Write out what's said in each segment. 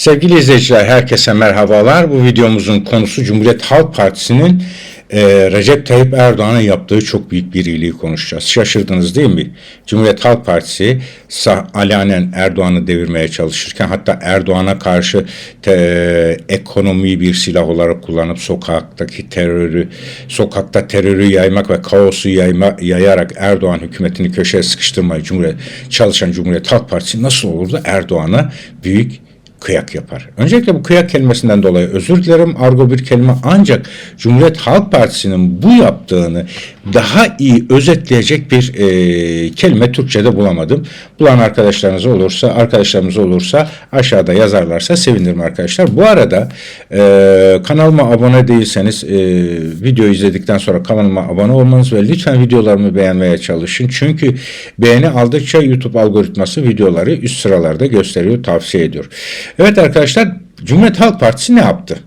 Sevgili izleyiciler herkese merhabalar. Bu videomuzun konusu Cumhuriyet Halk Partisi'nin e, Recep Tayyip Erdoğan'a yaptığı çok büyük bir iyiliği konuşacağız. Şaşırdınız değil mi? Cumhuriyet Halk Partisi alanen Erdoğan'ı devirmeye çalışırken hatta Erdoğan'a karşı te, ekonomiyi bir silah olarak kullanıp sokaktaki terörü, sokakta terörü yaymak ve kaosu yayma, yayarak Erdoğan hükümetini köşeye sıkıştırmayı Cumhuriyet, çalışan Cumhuriyet Halk Partisi nasıl olurdu? Erdoğan'a büyük kıyak yapar. Öncelikle bu kıyak kelimesinden dolayı özür dilerim. Argo bir kelime ancak Cumhuriyet Halk Partisi'nin bu yaptığını daha iyi özetleyecek bir e, kelime Türkçe'de bulamadım. Bulan arkadaşlarınız olursa, arkadaşlarımız olursa aşağıda yazarlarsa sevinirim arkadaşlar. Bu arada e, kanalıma abone değilseniz e, videoyu izledikten sonra kanalıma abone olmanız ve lütfen videolarımı beğenmeye çalışın. Çünkü beğeni aldıkça YouTube algoritması videoları üst sıralarda gösteriyor, tavsiye ediyor. Evet arkadaşlar Cumhuriyet Halk Partisi ne yaptı?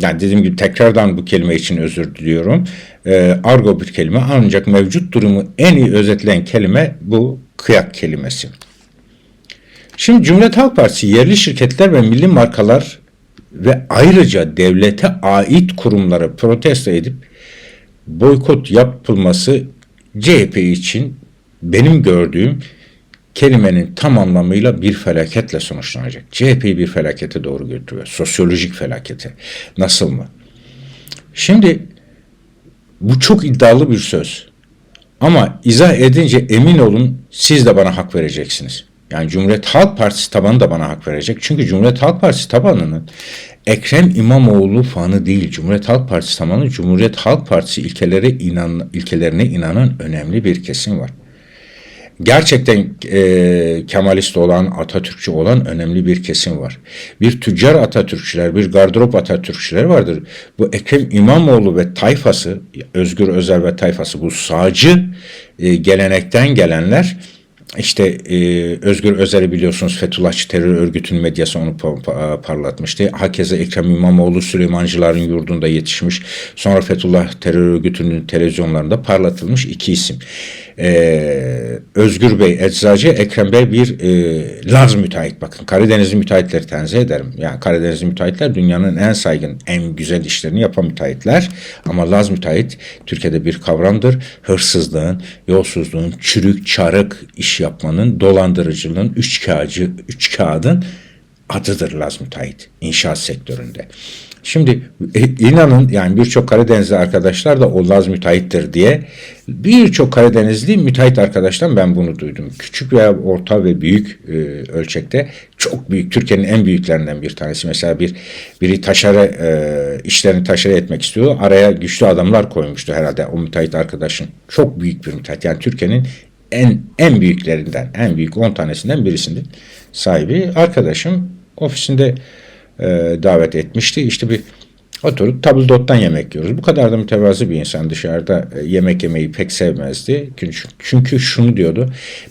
Yani dediğim gibi tekrardan bu kelime için özür diliyorum. Ee, argo bir kelime ancak mevcut durumu en iyi özetleyen kelime bu kıyak kelimesi. Şimdi Cumhuriyet Halk Partisi yerli şirketler ve milli markalar ve ayrıca devlete ait kurumları protesto edip boykot yapılması CHP için benim gördüğüm kelimenin tam anlamıyla bir felaketle sonuçlanacak. CHP'yi bir felakete doğru götürüyor. Sosyolojik felakete. Nasıl mı? Şimdi bu çok iddialı bir söz. Ama izah edince emin olun siz de bana hak vereceksiniz. Yani Cumhuriyet Halk Partisi tabanı da bana hak verecek. Çünkü Cumhuriyet Halk Partisi tabanının Ekrem İmamoğlu fanı değil. Cumhuriyet Halk Partisi tabanı Cumhuriyet Halk Partisi ilkelere inan, ilkelerine inanan önemli bir kesim var gerçekten e, Kemalist olan, Atatürkçü olan önemli bir kesim var. Bir tüccar Atatürkçüler, bir gardırop Atatürkçüler vardır. Bu Ekrem İmamoğlu ve tayfası, Özgür Özel ve tayfası bu sağcı e, gelenekten gelenler işte e, Özgür Özel'i biliyorsunuz Fethullahçı terör örgütünün medyası onu parlatmıştı. Hakeze Ekrem İmamoğlu Süleymancıların yurdunda yetişmiş. Sonra Fethullah terör örgütünün televizyonlarında parlatılmış iki isim. Ee, Özgür Bey eczacı, Ekrem Bey bir e, Laz müteahhit. Bakın Karadenizli müteahhitleri tenzih ederim. Yani Karadenizli müteahhitler dünyanın en saygın, en güzel işlerini yapan müteahhitler. Ama Laz müteahhit Türkiye'de bir kavramdır. Hırsızlığın, yolsuzluğun, çürük, çarık iş yapmanın, dolandırıcılığın, üç kağıcı, üç kağıdın adıdır Laz müteahhit inşaat sektöründe. Şimdi e, inanın yani birçok Karadenizli arkadaşlar da o Laz müteahhittir diye birçok Karadenizli müteahhit arkadaştan ben bunu duydum. Küçük veya orta ve büyük e, ölçekte çok büyük Türkiye'nin en büyüklerinden bir tanesi. Mesela bir biri taşara e, işlerini taşara etmek istiyor. Araya güçlü adamlar koymuştu herhalde o müteahhit arkadaşın. Çok büyük bir müteahhit. Yani Türkiye'nin en en büyüklerinden, en büyük 10 tanesinden birisinin sahibi arkadaşım ofisinde e, davet etmişti. İşte bir oturup tabldottan yemek yiyoruz. Bu kadar da mütevazı bir insan dışarıda e, yemek yemeyi pek sevmezdi. Çünkü, çünkü şunu diyordu.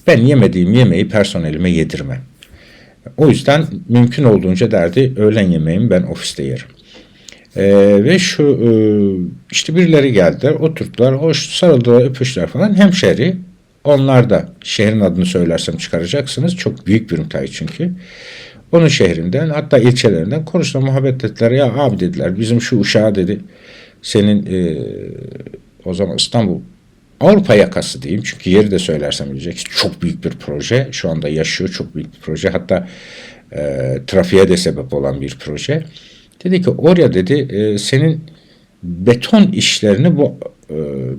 Ben yemediğim yemeği personelime yedirmem. O yüzden mümkün olduğunca derdi öğlen yemeğimi ben ofiste yerim. Ee, ve şu e, işte birileri geldiler, oturttular, hoş sarıldılar, öpüştüler falan. Hemşeri onlar da şehrin adını söylersem çıkaracaksınız. Çok büyük bir müteahhit çünkü. Onun şehrinden hatta ilçelerinden konuştular muhabbet ettiler. Ya abi dediler bizim şu uşağı dedi senin e, o zaman İstanbul Avrupa yakası diyeyim çünkü yeri de söylersem bileceksin. Çok büyük bir proje. Şu anda yaşıyor çok büyük bir proje. Hatta e, trafiğe de sebep olan bir proje. Dedi ki oraya dedi e, senin beton işlerini bu e,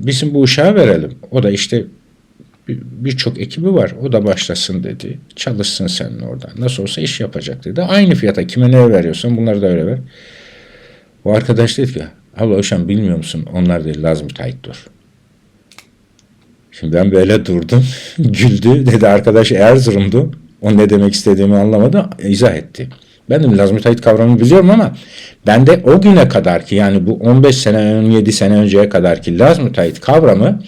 bizim bu uşağa verelim. O da işte birçok ekibi var. O da başlasın dedi. Çalışsın senin orada. Nasıl olsa iş yapacak dedi. Aynı fiyata kime ne veriyorsan bunları da öyle ver. O arkadaş dedi ki abla hocam bilmiyor musun? Onlar değil Laz müteahhit dur. Şimdi ben böyle durdum. Güldü. Dedi arkadaş Erzurum'du. O ne demek istediğimi anlamadı. izah etti. Ben de Laz müteahhit kavramını biliyorum ama ben de o güne kadar ki yani bu 15 sene 17 sene önceye kadar ki Laz müteahhit kavramı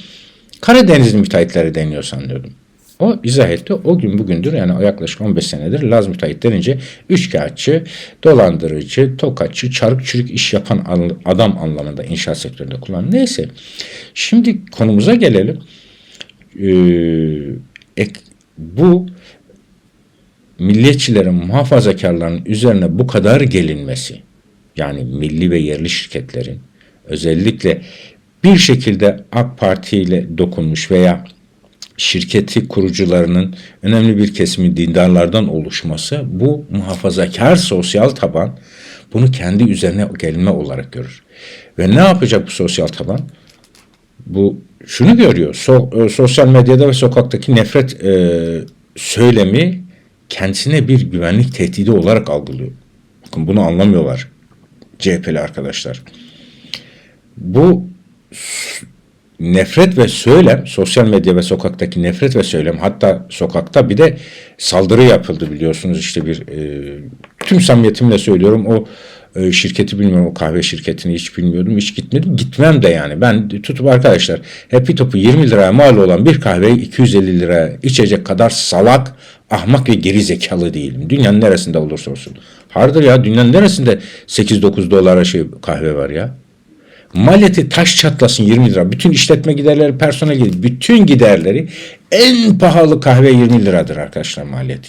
Karadenizli müteahhitleri deniyor sanıyordum. O izah etti. O gün bugündür yani yaklaşık 15 senedir Laz müteahhit denince üçkağıtçı, dolandırıcı, tokatçı, çarık çürük iş yapan adam anlamında inşaat sektöründe kullanılıyor. Neyse. Şimdi konumuza gelelim. Ee, ek, bu milliyetçilerin, muhafazakarların üzerine bu kadar gelinmesi, yani milli ve yerli şirketlerin özellikle bir şekilde AK Parti ile dokunmuş veya şirketi kurucularının önemli bir kesimi dindarlardan oluşması bu muhafazakar sosyal taban bunu kendi üzerine gelme olarak görür. Ve ne yapacak bu sosyal taban? Bu şunu görüyor. So, e, sosyal medyada ve sokaktaki nefret e, söylemi kendisine bir güvenlik tehdidi olarak algılıyor. Bakın bunu anlamıyorlar CHP'li arkadaşlar. Bu nefret ve söylem, sosyal medya ve sokaktaki nefret ve söylem, hatta sokakta bir de saldırı yapıldı biliyorsunuz. İşte bir e, tüm samimiyetimle söylüyorum o e, şirketi bilmiyorum o kahve şirketini hiç bilmiyordum hiç gitmedim. Gitmem de yani. Ben tutup arkadaşlar Happy Top'u 20 liraya mal olan bir kahveyi 250 liraya içecek kadar salak ahmak ve geri zekalı değilim. Dünyanın neresinde olursa olsun. Hardır ya dünyanın neresinde 8-9 dolara şey kahve var ya Maliyeti taş çatlasın 20 lira. Bütün işletme giderleri, personel giderleri, bütün giderleri en pahalı kahve 20 liradır arkadaşlar maliyeti.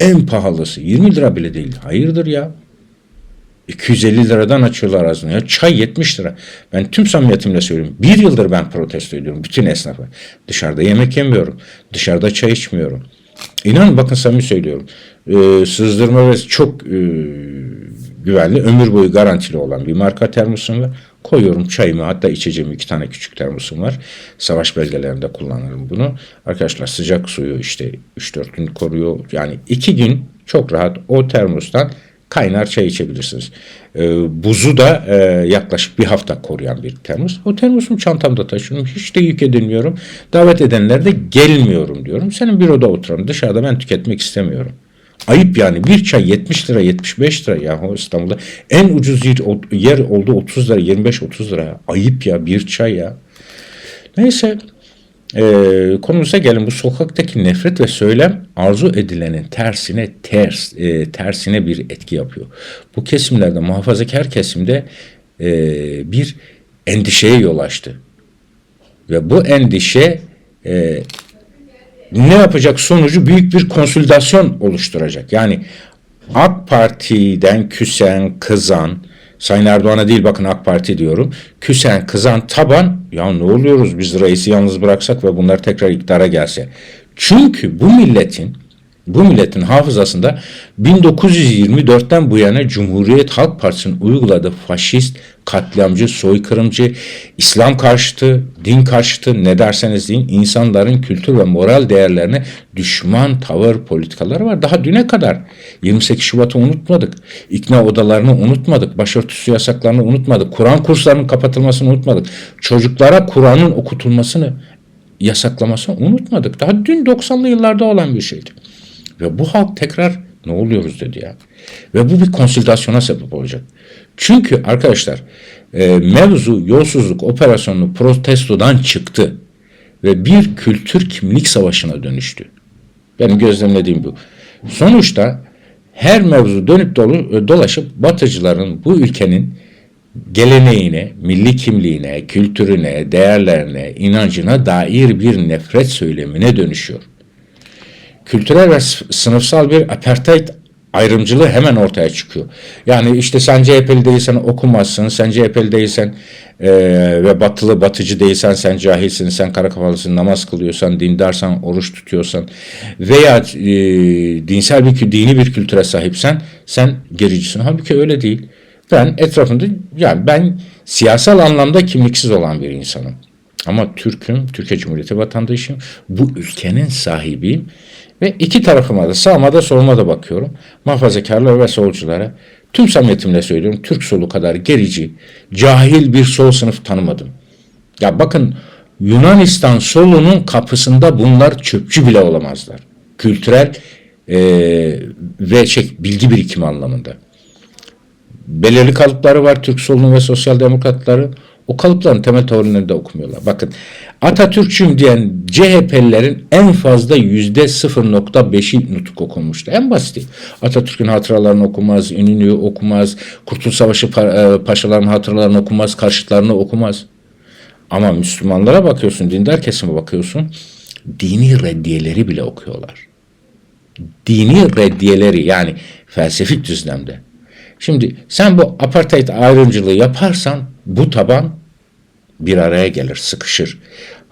En pahalısı 20 lira bile değil. Hayırdır ya? 250 liradan açıyorlar ağzını ya. Çay 70 lira. Ben tüm samimiyetimle söylüyorum. Bir yıldır ben protesto ediyorum. Bütün esnafı. Dışarıda yemek yemiyorum. Dışarıda çay içmiyorum. İnanın bakın samimi söylüyorum. Ee, sızdırma ve çok e, güvenli, ömür boyu garantili olan bir marka termosum var. Koyuyorum çayımı hatta içeceğim iki tane küçük termosum var. Savaş belgelerinde kullanırım bunu. Arkadaşlar sıcak suyu işte 3-4 gün koruyor. Yani iki gün çok rahat o termostan kaynar çay içebilirsiniz. E, buzu da e, yaklaşık bir hafta koruyan bir termos. O termosumu çantamda taşıyorum. Hiç de yük edilmiyorum. Davet edenler de gelmiyorum diyorum. Senin bir oda oturalım. Dışarıda ben tüketmek istemiyorum. Ayıp yani bir çay 70 lira 75 lira ya İstanbul'da en ucuz yer, yer oldu 30 lira 25-30 lira. Ayıp ya bir çay ya. Neyse e, konumuza gelin bu sokaktaki nefret ve söylem arzu edilenin tersine ters e, tersine bir etki yapıyor. Bu kesimlerde muhafazakar kesimde e, bir endişeye yol açtı. Ve bu endişe e, ne yapacak sonucu büyük bir konsültasyon oluşturacak. Yani AK Parti'den küsen, kızan, Sayın Erdoğan'a değil bakın AK Parti diyorum. Küsen, kızan taban ya ne oluyoruz biz reisi yalnız bıraksak ve bunlar tekrar iktidara gelse. Çünkü bu milletin bu milletin hafızasında 1924'ten bu yana Cumhuriyet Halk Partisi'nin uyguladığı faşist, katliamcı, soykırımcı, İslam karşıtı, din karşıtı ne derseniz deyin insanların kültür ve moral değerlerine düşman tavır politikaları var. Daha düne kadar 28 Şubat'ı unutmadık. İkna odalarını unutmadık. Başörtüsü yasaklarını unutmadık. Kur'an kurslarının kapatılmasını unutmadık. Çocuklara Kur'an'ın okutulmasını yasaklamasını unutmadık. Daha dün 90'lı yıllarda olan bir şeydi. Ve bu halk tekrar ne oluyoruz dedi ya. Ve bu bir konsültasyona sebep olacak. Çünkü arkadaşlar e, mevzu yolsuzluk operasyonu protestodan çıktı. Ve bir kültür kimlik savaşına dönüştü. Benim gözlemlediğim bu. Sonuçta her mevzu dönüp dolu, dolaşıp batıcıların bu ülkenin geleneğine, milli kimliğine, kültürüne, değerlerine, inancına dair bir nefret söylemine dönüşüyor kültürel ve sınıfsal bir apartheid ayrımcılığı hemen ortaya çıkıyor. Yani işte sen CHP'li değilsen okumazsın, sen CHP'li değilsen e, ve batılı batıcı değilsen sen cahilsin, sen kara kafalısın, namaz kılıyorsan, dindarsan, oruç tutuyorsan veya e, dinsel bir dini bir kültüre sahipsen sen gericisin. Halbuki öyle değil. Ben etrafımda yani ben siyasal anlamda kimliksiz olan bir insanım. Ama Türk'üm, Türkiye Cumhuriyeti vatandaşıyım. Bu ülkenin sahibiyim ve iki tarafıma da sağıma da soluma da bakıyorum. Muhafazakarlara ve solculara. Tüm samimiyetimle söylüyorum. Türk solu kadar gerici, cahil bir sol sınıf tanımadım. Ya bakın Yunanistan solunun kapısında bunlar çöpçü bile olamazlar. Kültürel e, ve şey, bilgi birikimi anlamında. Belirli kalıpları var Türk solunun ve sosyal demokratların. O kalıpların temel teorilerini de okumuyorlar. Bakın Atatürkçüm diyen CHP'lilerin en fazla yüzde 0.5'i nutuk okunmuştu. En basit. Atatürk'ün hatıralarını okumaz, İnönü'yü okumaz, Kurtuluş Savaşı e, paşalarının hatıralarını okumaz, karşıtlarını okumaz. Ama Müslümanlara bakıyorsun, dindar kesime bakıyorsun, dini reddiyeleri bile okuyorlar. dini reddiyeleri yani felsefik düzlemde. Şimdi sen bu apartheid ayrımcılığı yaparsan bu taban bir araya gelir, sıkışır.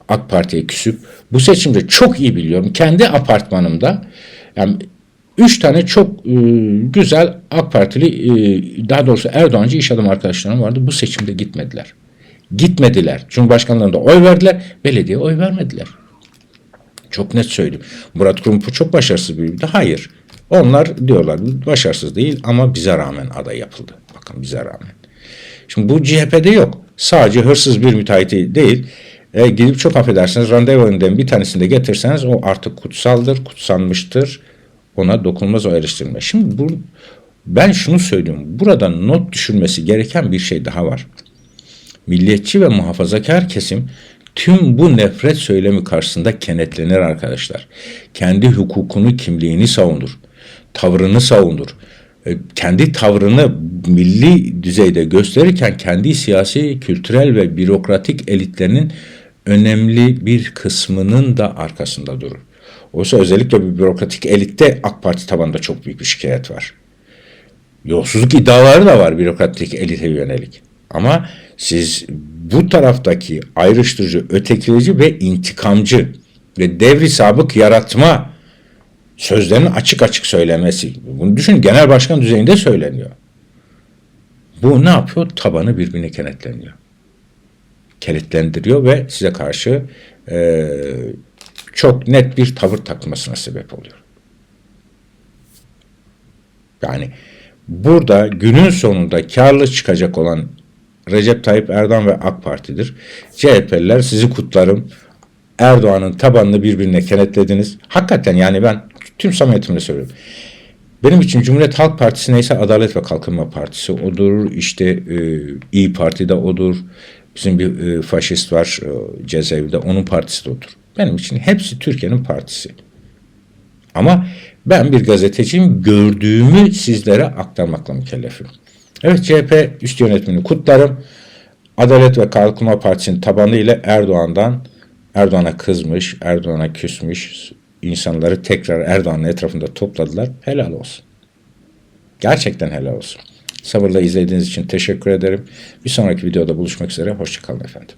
AK Parti'ye küsüp bu seçimde çok iyi biliyorum. Kendi apartmanımda yani üç tane çok e, güzel AK Partili e, daha doğrusu Erdoğancı iş adamı arkadaşlarım vardı. Bu seçimde gitmediler. Gitmediler. Cumhurbaşkanlığında oy verdiler. Belediye oy vermediler. Çok net söyleyeyim. Murat Kurum çok başarısız biriydi. Hayır. Onlar diyorlar başarısız değil ama bize rağmen aday yapıldı. Bakın bize rağmen. Şimdi bu CHP'de yok. Sadece hırsız bir müteahhiti değil. E, gidip çok affedersiniz randevu önünden bir tanesini de getirseniz o artık kutsaldır, kutsanmıştır. Ona dokunmaz o eleştirilme. Şimdi bu, ben şunu söylüyorum. Burada not düşülmesi gereken bir şey daha var. Milliyetçi ve muhafazakar kesim tüm bu nefret söylemi karşısında kenetlenir arkadaşlar. Kendi hukukunu, kimliğini savunur. Tavrını savunur. E, Kendi tavrını milli düzeyde gösterirken kendi siyasi, kültürel ve bürokratik elitlerinin önemli bir kısmının da arkasında durur. Oysa özellikle bir bürokratik elitte AK Parti tabanında çok büyük bir şikayet var. Yolsuzluk iddiaları da var bürokratik elite yönelik. Ama siz bu taraftaki ayrıştırıcı, ötekileyici ve intikamcı ve devri sabık yaratma sözlerini açık açık söylemesi. Bunu düşün genel başkan düzeyinde söyleniyor. Bu ne yapıyor? Tabanı birbirine kenetleniyor. Kilitlendiriyor ve size karşı e, çok net bir tavır takmasına sebep oluyor. Yani burada günün sonunda karlı çıkacak olan Recep Tayyip Erdoğan ve AK Parti'dir. CHP'liler sizi kutlarım. Erdoğan'ın tabanını birbirine kenetlediniz. Hakikaten yani ben tüm samimiyetimle söylüyorum. Benim için Cumhuriyet Halk Partisi neyse Adalet ve Kalkınma Partisi odur. İşte e, İyi Parti de odur. Bizim bir e, faşist var e, cezaevinde onun partisi de odur. Benim için hepsi Türkiye'nin partisi. Ama ben bir gazeteciyim gördüğümü sizlere aktarmakla mükellefim. Evet CHP üst yönetimini kutlarım. Adalet ve Kalkınma Partisi'nin tabanı ile Erdoğan'dan Erdoğan'a kızmış, Erdoğan'a küsmüş insanları tekrar Erdoğan'ın etrafında topladılar. Helal olsun. Gerçekten helal olsun. Sabırla izlediğiniz için teşekkür ederim. Bir sonraki videoda buluşmak üzere. Hoşçakalın efendim.